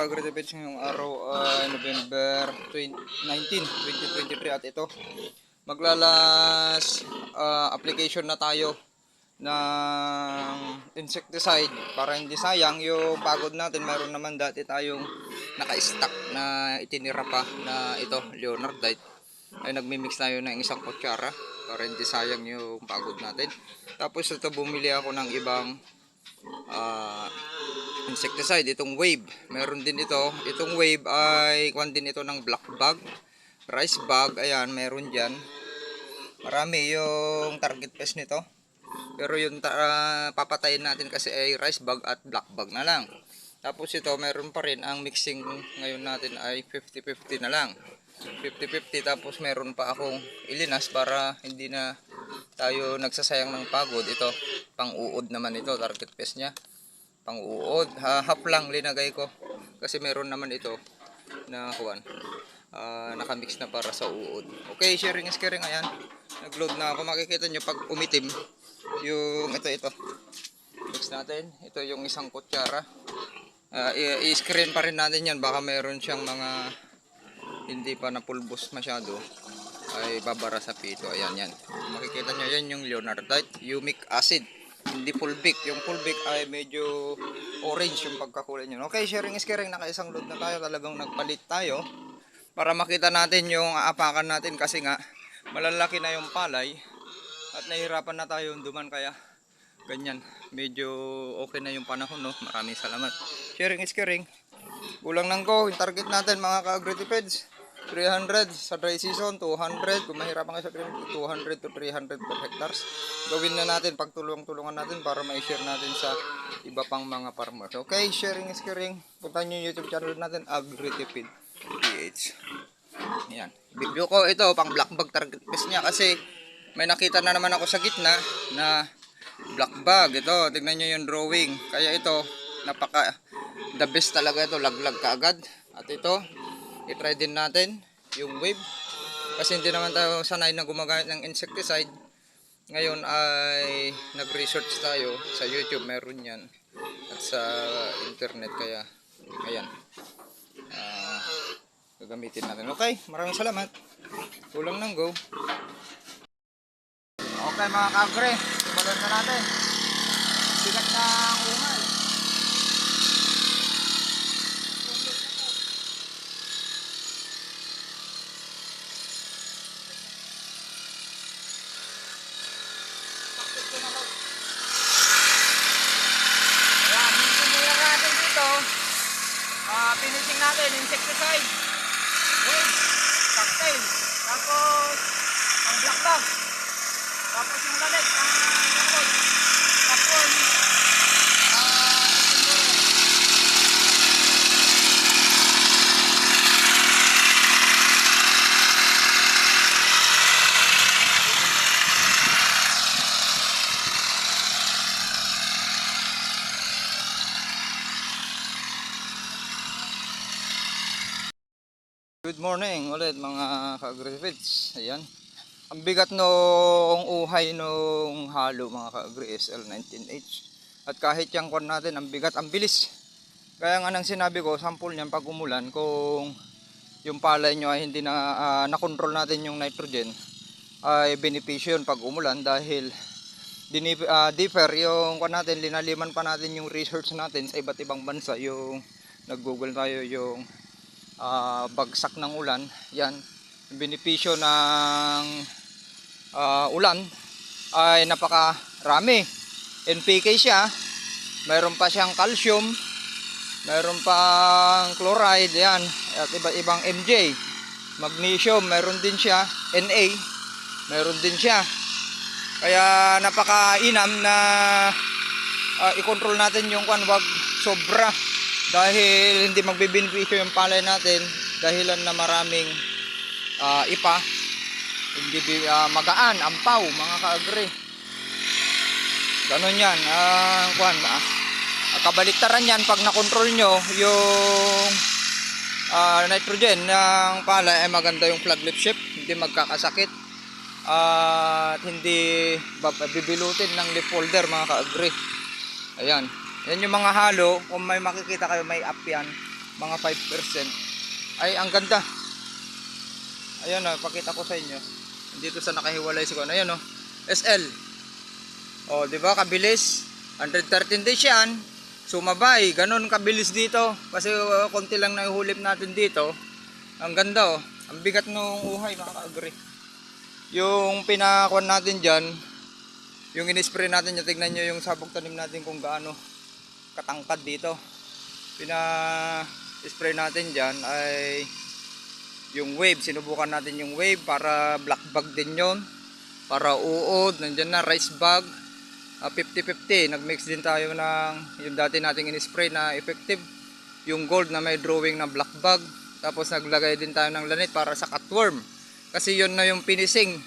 mga ka-agritipits ngayong araw ay November 20, 19, 2023 at ito maglalas ah, application na tayo ng insecticide. Para hindi sayang yung pagod natin mayroon naman dati tayong naka-stock na itinira pa na ito Leonardite. Ay nagmi-mix tayo ng isang kutsara para hindi sayang yung pagod natin. Tapos ito bumili ako ng ibang ah, insecticide itong wave. Meron din ito. Itong wave ay kwan din ito ng black bug rice bug. Ayan meron dyan. Marami yung target pest nito. Pero yung ta- ah, papatayin natin kasi ay rice bug at black bug na lang. Tapos ito meron pa rin. Ang mixing ngayon natin ay 50-50 na lang. 50-50 tapos meron pa akong ilinas para hindi na tayo nagsasayang ng pagod. Ito pang uod naman ito target pest niya pang uod ha, half lang linagay ko. Kasi meron naman ito na kuwan ah, nakamix na para sa uod. Okay sharing is caring. Ayan. Nagload na ako. Makikita nyo pag umitim yung ito ito. Mix natin. Ito yung isang kutsara. I- i-screen pa rin natin yan. Baka meron siyang mga hindi pa napulbos masyado. Ay babara sa pito. Ayan yan. Makikita nyo yan yung leonardite humic acid hindi fulvic yung fulvic ay medyo orange yung pagkakulay nyo okay sharing is caring. Naka isang load na tayo. Talagang nagpalit tayo. Para makita natin yung aapakan natin kasi nga malalaki na yung palay. At nahihirapan na tayo duman kaya ganyan. Medyo okay na yung panahon no? Maraming salamat. Sharing is caring. Kulang lang ko yung target natin mga ka-agritipeds 300 sa dry season 200 kung mahirapan kayo sa green 200 to 300 per hectares. Gawin na natin pagtulong-tulungan natin para ma-share natin sa iba pang mga farmers. Okay sharing is caring. Punta nyo yung youtube channel natin agritipid ph yan video ko ito pang black bag target pest niya kasi may nakita na naman ako sa gitna na black bag. Ito tignan nyo yung drawing. Kaya ito napaka the best talaga ito. Laglag kaagad at ito i-try din natin yung wave. Kasi hindi naman tayo sanay na gumagamit ng insecticide. Ngayon ay nag-research tayo sa YouTube meron yan. At sa internet kaya ayan. Ah, gagamitin natin. Okay maraming salamat. Kulang ng go. Okay mga kagre, simulan na natin. Sigat ng ungal. Ayan, yung sumula natin dito, ah finishing natin, insecticide, wave, cocktail, tapos ang black bag. Tapos yung lalit, ang lakot. Tapos, ah, siguro. Good morning ulit mga ka-agri-feeds. Ayan. Ang bigat nung uhay nung halo mga ka-agri SL19H. At kahit yung kwan natin, ang bigat, ang bilis. Kaya nga nang sinabi ko, sample niyan pag umulan, kung yung palay nyo ay hindi na ah, na-control natin yung nitrogen, ay benepisyo yun pag umulan dahil dinip, ah, differ yung kwan natin, linaliman pa natin yung research natin sa iba't ibang bansa, yung nag-google tayo yung ah, bagsak ng ulan, yan, benepisyo ng ah, ulan ay napakarami. NPK siya, mayroon pa siyang calcium, mayroon pang chloride, yan, at iba't ibang MJ. Magnesium, mayroon din siya, Na, mayroon din siya. Kaya napakainam na ah, i-control natin yung kwan, wag sobra dahil hindi magbibenepisyo yung palay natin dahilan na maraming ah, ipa hindi ah, magaan, ampaw, mga kaagri. Ganon yan. ah kwan, ah, kabaliktaran yan pag nakontrol nyo yung ah, nitrogen ng palay ay maganda yung flag lip shape, hindi magkakasakit at hindi bibilutin ng leaf folder mga kaagri. Ayan. Yan yung mga halo, kung may makikita kayo may up yan, mga 5%. Ay, ang ganda. Ayan o, pakita ko sa inyo. Dito sa nakahiwalay sa ano, ayan o. SL. O, di ba, kabilis. 113 days yan. Sumabay, ganun kabilis dito. Kasi uh, konti lang na ihulip natin dito. Ang ganda oh. Ang bigat nung uhay, mga ka-agree. Yung pinakuan natin dyan, yung in-spray natin, yung tignan nyo yung sabog tanim natin kung gaano katangkad dito. Pina-spray natin dyan ay yung wave. Sinubukan natin yung wave para black bag din yon Para uod, nandyan na rice bag. Ah, 50-50. Nag-mix din tayo ng yung dati nating in-spray na effective. Yung gold na may drawing na black bag. Tapos naglagay din tayo ng lanit para sa cutworm. Kasi yun na yung finishing.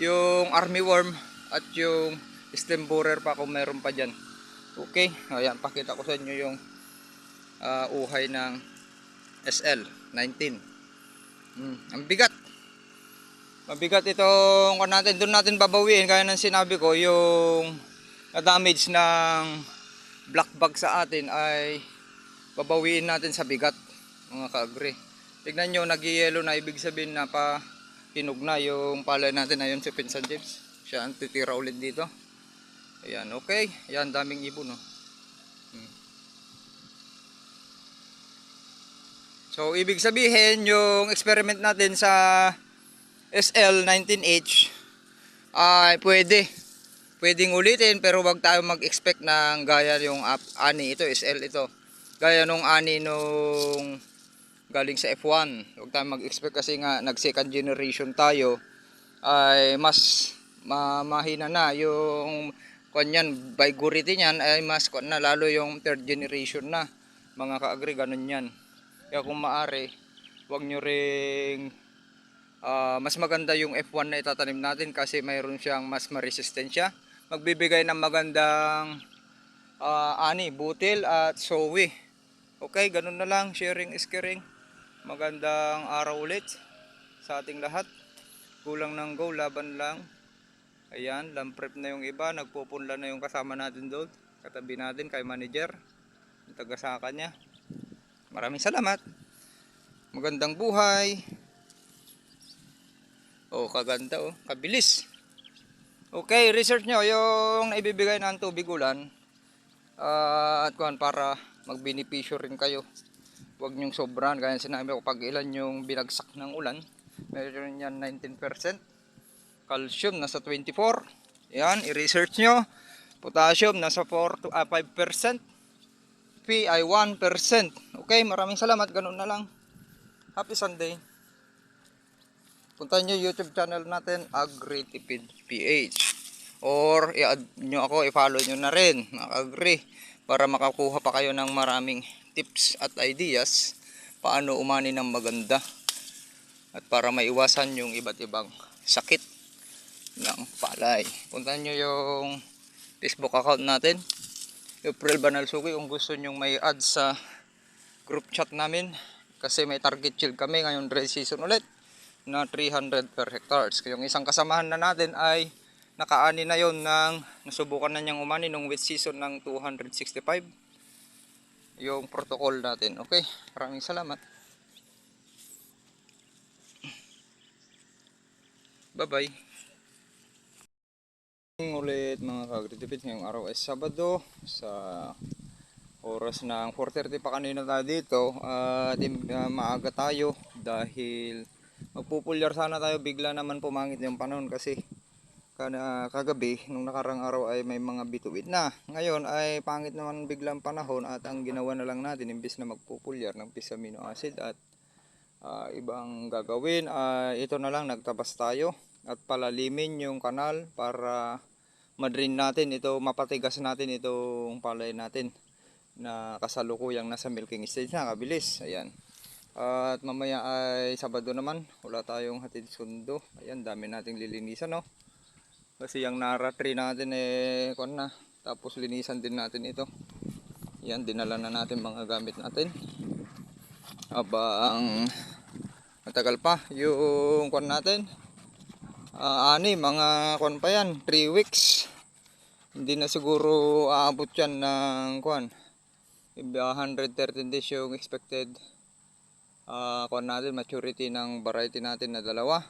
Yung army worm at yung stem borer pa kung meron pa dyan. Okay, ayan, pakita ko sa inyo yung ah, uhay ng SL 19. Hmm, ang bigat. Mabigat itong kung natin, doon natin babawiin kaya nang sinabi ko yung na-damage ng black bag sa atin ay babawiin natin sa bigat mga ka-agree. Tignan nyo, nag-yellow na ibig sabihin na pa hinog yung palay natin ayon si Pinsan James. Siya ang titira ulit dito. Ayan, okay. Ayan, daming ibon no. Hmm. So, ibig sabihin, yung experiment natin sa SL19H ay pwede. Pwedeng ulitin pero wag tayo mag-expect ng gaya yung ani ito, SL ito. Gaya nung ani nung galing sa F1. Huwag tayo mag-expect kasi nga nag second generation tayo ay mas ma mahina na yung kanyan vigority niyan ay mas kwan na lalo yung third generation na mga ka-agree ganun yan. Kaya kung maari wag nyo ring ah, mas maganda yung F1 na itatanim natin kasi mayroon siyang mas maresistensya magbibigay ng magandang ah, ani butil at sowi. Okay ganun na lang sharing is caring. Magandang araw ulit sa ating lahat. Kulang ng go laban lang ayan lamprep na yung iba. Nagpupunla na yung kasama natin doon. Katabi natin kay manager yung taga sa kanya. Maraming salamat. Magandang buhay. Oh kaganda oh. Kabilis. Okay research nyo. Yung naibibigay ng tubig ulan ah, at kuhan para magbenepisyo rin kayo. Huwag nyong sobran kaya sinabi ko pag ilan yung binagsak ng ulan meron yan 19% calcium nasa 24 yan i-research nyo. Potassium nasa 4 to ah, 5% P ay 1% okay maraming salamat. Ganun na lang. Happy Sunday. Puntahan nyo YouTube channel natin Agritipid PH or i-add nyo ako i-follow nyo na rin agree para makakuha pa kayo ng maraming tips at ideas paano umani ng maganda at para maiwasan yung iba't ibang sakit ng palay. Puntahan nyo yung Facebook account natin. April Banalsuki kung gusto nyong may add sa group chat namin. Kasi may target yield kami ngayon dry season ulit na 300 per hectares. Yung isang kasamahan na natin ay nakaani na yon ng nasubukan na niyang umani nung wet season ng 265 yung protocol natin. Okay, maraming salamat. Bye-bye. Ulit mga kagritipid ngayong araw ay Sabado. Sa oras ng 4.30 pa kanina tayo dito at uh, maaga tayo dahil magpupulyar sana tayo. Bigla naman pumangit yung panahon kasi kana kagabi nung nakarang araw ay may mga bituin na. Ngayon ay pangit naman biglang panahon at ang ginawa na lang natin imbis na magpupulyar ng pisamino acid at ah, ibang gagawin. Ay ito na lang nagtabas tayo at palalimin yung kanal para madrin natin ito mapatigas natin itong palay natin na kasalukuyang nasa milking stage na kabilis ayan at mamaya ay Sabado naman wala tayong hatid sundo ayan dami nating lilinisan no kasi yung Nara natin eh kon na. Tapos linisan din natin ito. Yan dinala na natin mga gamit natin. Abang matagal pa yung kon natin. Ah, ani mga kon pa yan, 3 weeks. Hindi na siguro aabot yan ng Iba 113 days yung expected uh, kuha natin, maturity ng variety natin na dalawa.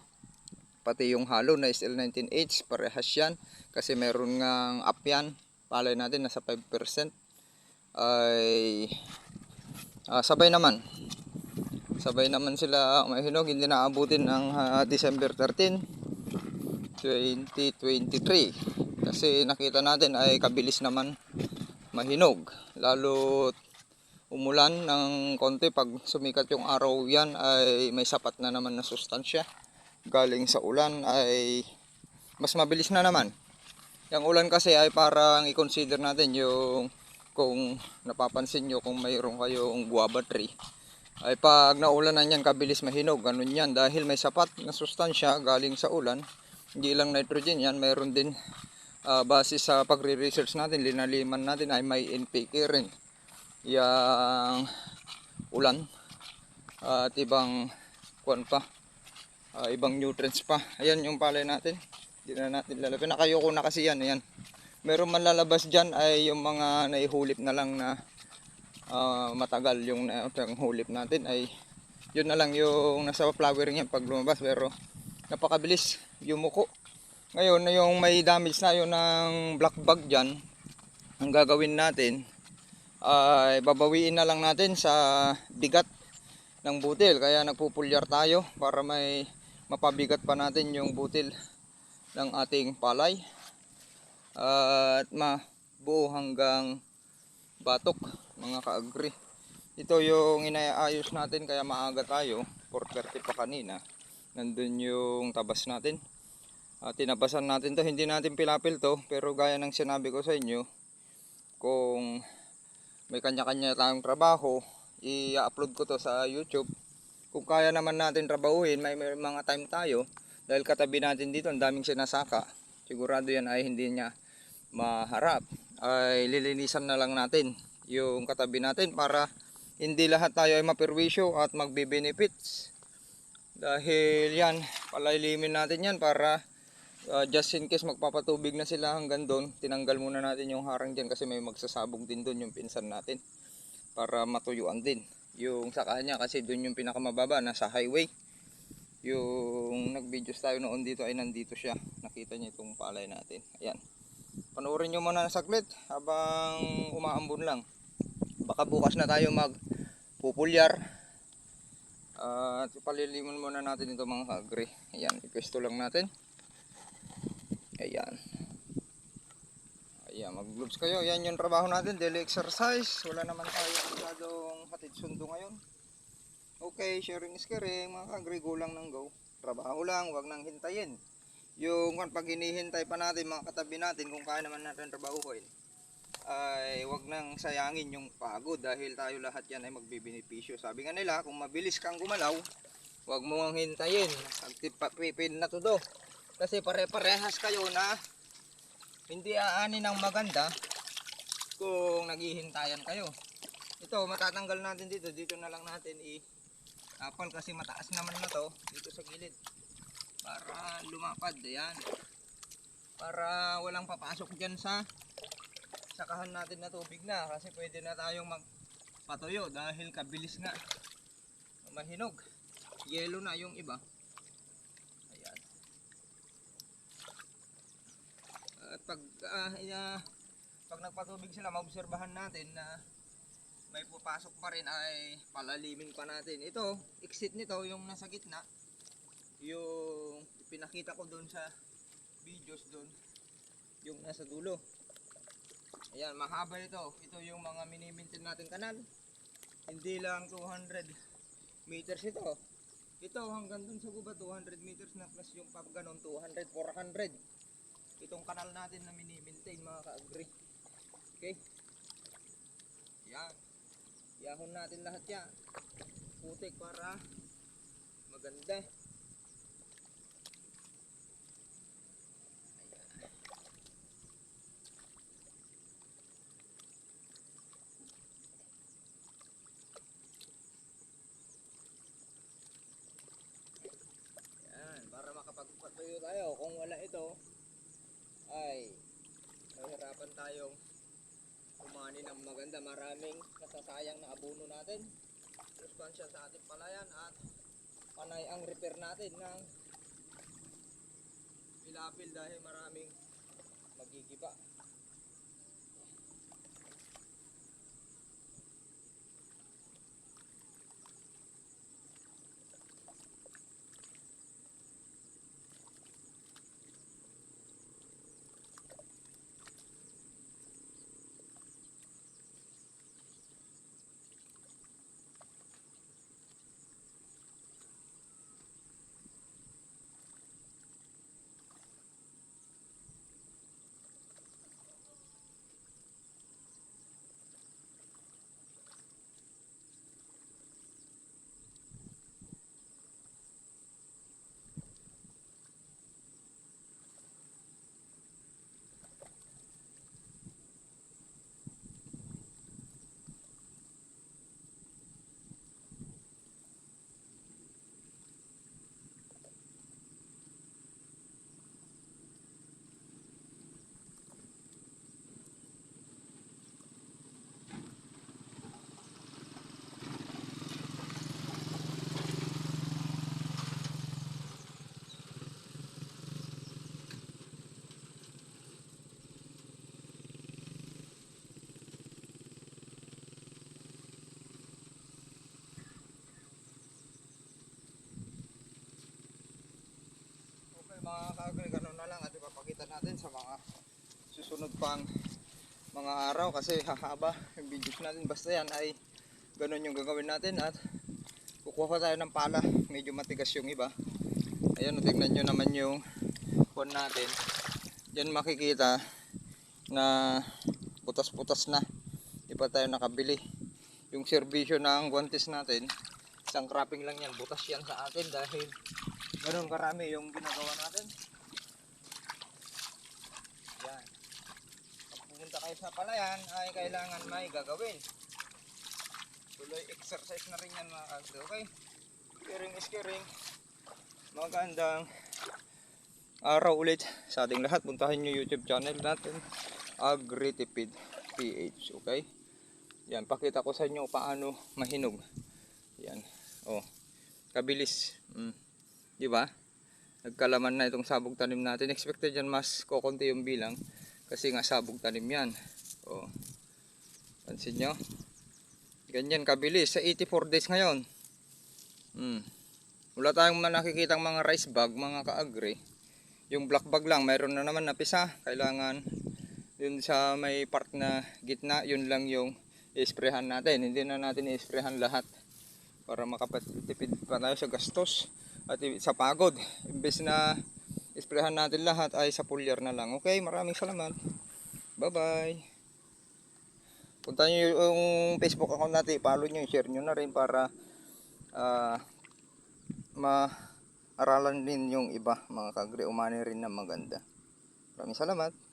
Pati yung halo na SL19H, parehas yan. Kasi meron ngang up yan. Palay natin, nasa 5%. Ay ah, sabay naman. Sabay naman sila mahinog, hindi naabutin ng ah, December 13, 2023. Kasi nakita natin ay kabilis naman mahinog. Lalo umulan ng konti pag sumikat yung araw yan ay may sapat na naman na sustansya. Galing sa ulan ay mas mabilis na naman. Yung ulan kasi ay parang i-consider natin yung kung napapansin nyo kung mayroon kayong guava tree ay pag naulanan yan kabilis mahinog ganun yan dahil may sapat na sustansya galing sa ulan hindi lang nitrogen yan mayroon din ah, base sa pagre-research natin linaliman natin ay may NPK rin. Yung ulan at ibang kuan pa ah, ibang nutrients pa. Ayan yung palay natin. Hindi na natin lalapin nakayoko na kasi yan ayan. Meron man lalabas dyan ay yung mga naihulip na lang na ah, matagal yung, yung hulip natin ay yun na lang yung nasa flowering yan pag lumabas. Pero napakabilis yumuko ngayon yung may damage na yun ng black bug dyan ang gagawin natin ay babawiin na lang natin sa bigat ng butil. Kaya nagpupulyar tayo para may mapabigat pa natin yung butil ng ating palay. At mabuo hanggang batok mga ka-agree ito yung inaayos natin kaya maaga tayo. 4.30 pa kanina nandun yung tabas natin at tinabasan natin to. Hindi natin pilapil to pero gaya ng sinabi ko sa inyo kung may kanya-kanya tayong trabaho i-upload ko to sa youtube. Kung kaya naman natin trabahuhin may, mga time tayo dahil katabi natin dito ang daming sinasaka. Sigurado yan ay hindi niya maharap. Ay lilinisan na lang natin yung katabi natin para hindi lahat tayo ay maperwisyo at magbe-benefits. Dahil yan palalimin natin yan para uh, just in case magpapatubig na sila hanggang doon tinanggal muna natin yung harang dyan kasi may magsasabog din doon yung pinsan natin para matuyuan din. Yung sa kanya kasi doon yung pinakamababa nasa highway. Yung nag-videos tayo noon dito ay nandito siya. Nakita niyo itong palay natin. Ayan. Panoorin nyo muna saglit habang umaambon lang. Baka bukas na tayo mag pupulyar at paliliman muna natin ito mga kagre. Ayan ipwesto lang natin ayan. Ayan mag gloves kayo. Yan yung trabaho natin daily exercise. Wala naman tayo masyadong hatid sundo ngayon. Okay sharing is caring. Mga kagre go lang ng go. Trabaho lang wag nang hintayin. Yung pag hinihintay pa natin mga katabi natin kung kaya naman natin trabahuin ay wag nang sayangin yung pagod dahil tayo lahat yan ay magbibenepisyo. Sabi nga nila, kung mabilis kang gumalaw, wag mo ang hintayin. Pipin na to do. Kasi pare-parehas kayo na hindi aani ng maganda kung naghihintayan kayo. Ito, matatanggal natin dito. Dito na lang natin i apal kasi mataas naman na to dito sa gilid. Para lumapad ayan. Para walang papasok dyan sa sakahan natin na tubig na. Kasi pwede na tayong magpatuyo dahil kabilis nga. Mahinog. Yelo na yung iba ayan at pag ah, ah, pag nagpatubig sila maobserbahan natin na may pupasok pa rin ay palalimin pa natin ito exit nito yung nasa gitna yung pinakita ko doon sa videos doon yung nasa dulo Ayan, mahaba ito. Ito yung mga minimintin natin kanal. Hindi lang 200 meters ito. Ito hanggang dun sa guba 200 meters na plus yung pag ganon 200, 400. Itong kanal natin na minimintain mga ka-agree. Okay? Yan. Yahon natin lahat yan. Putik para maganda. Yan, para makapagpatuyo tayo. Kung wala ito, ay mahirapan tayong umani ng maganda. Maraming nasasayang na abono natin. Respansya sa ating palayan at panay ang repair natin ng pilapil dahil maraming magigiba. Mga kaagri, ganun na lang. At ipapakita natin sa mga susunod pang mga araw. Kasi hahaba yung videos natin. Basta yan ay ganun yung gagawin natin. At kukuha pa tayo ng pala. Medyo matigas yung iba. Ayan tignan nyo naman yung kuwan natin. Dyan makikita na putas-putas na. Di pa tayo nakabili. Yung serbisyo ng guantes natin isang cropping lang yan. Butas yan sa atin dahil ganun karami yung ginagawa natin. Yan. Pag pumunta kayo sa palayan ay kailangan may gagawin. Tuloy exercise na rin yan mga kaldo okay? Skiring skiring magandang araw ulit sa ating lahat. Puntahan nyo youtube channel natin Agritipid PH okay? Yan pakita ko sa inyo paano mahinog. Yan oh kabilis. Mm. Di ba? Nagkalaman na itong sabog tanim natin. Expected yan mas kokonti yung bilang kasi nga sabog tanim yan. Oh pansin nyo? Ganyan kabilis. Sa 84 days ngayon. Mm. wala tayong nakikitang mga rice bag mga kaagri. Yung black bag lang mayroon na naman napisa kailangan yun sa may part na gitna yun lang yung isprehan natin. Hindi na natin isprehan lahat para makapatipid pa tayo sa gastos at sa pagod. Imbes na isprehan natin lahat ay sa pulyar na lang. Okay maraming salamat. Bye bye punta nyo yung facebook account natin. Follow nyo share nyo na rin para ah, ma aralan din yung iba mga kagre. Umani rin na maganda. Maraming salamat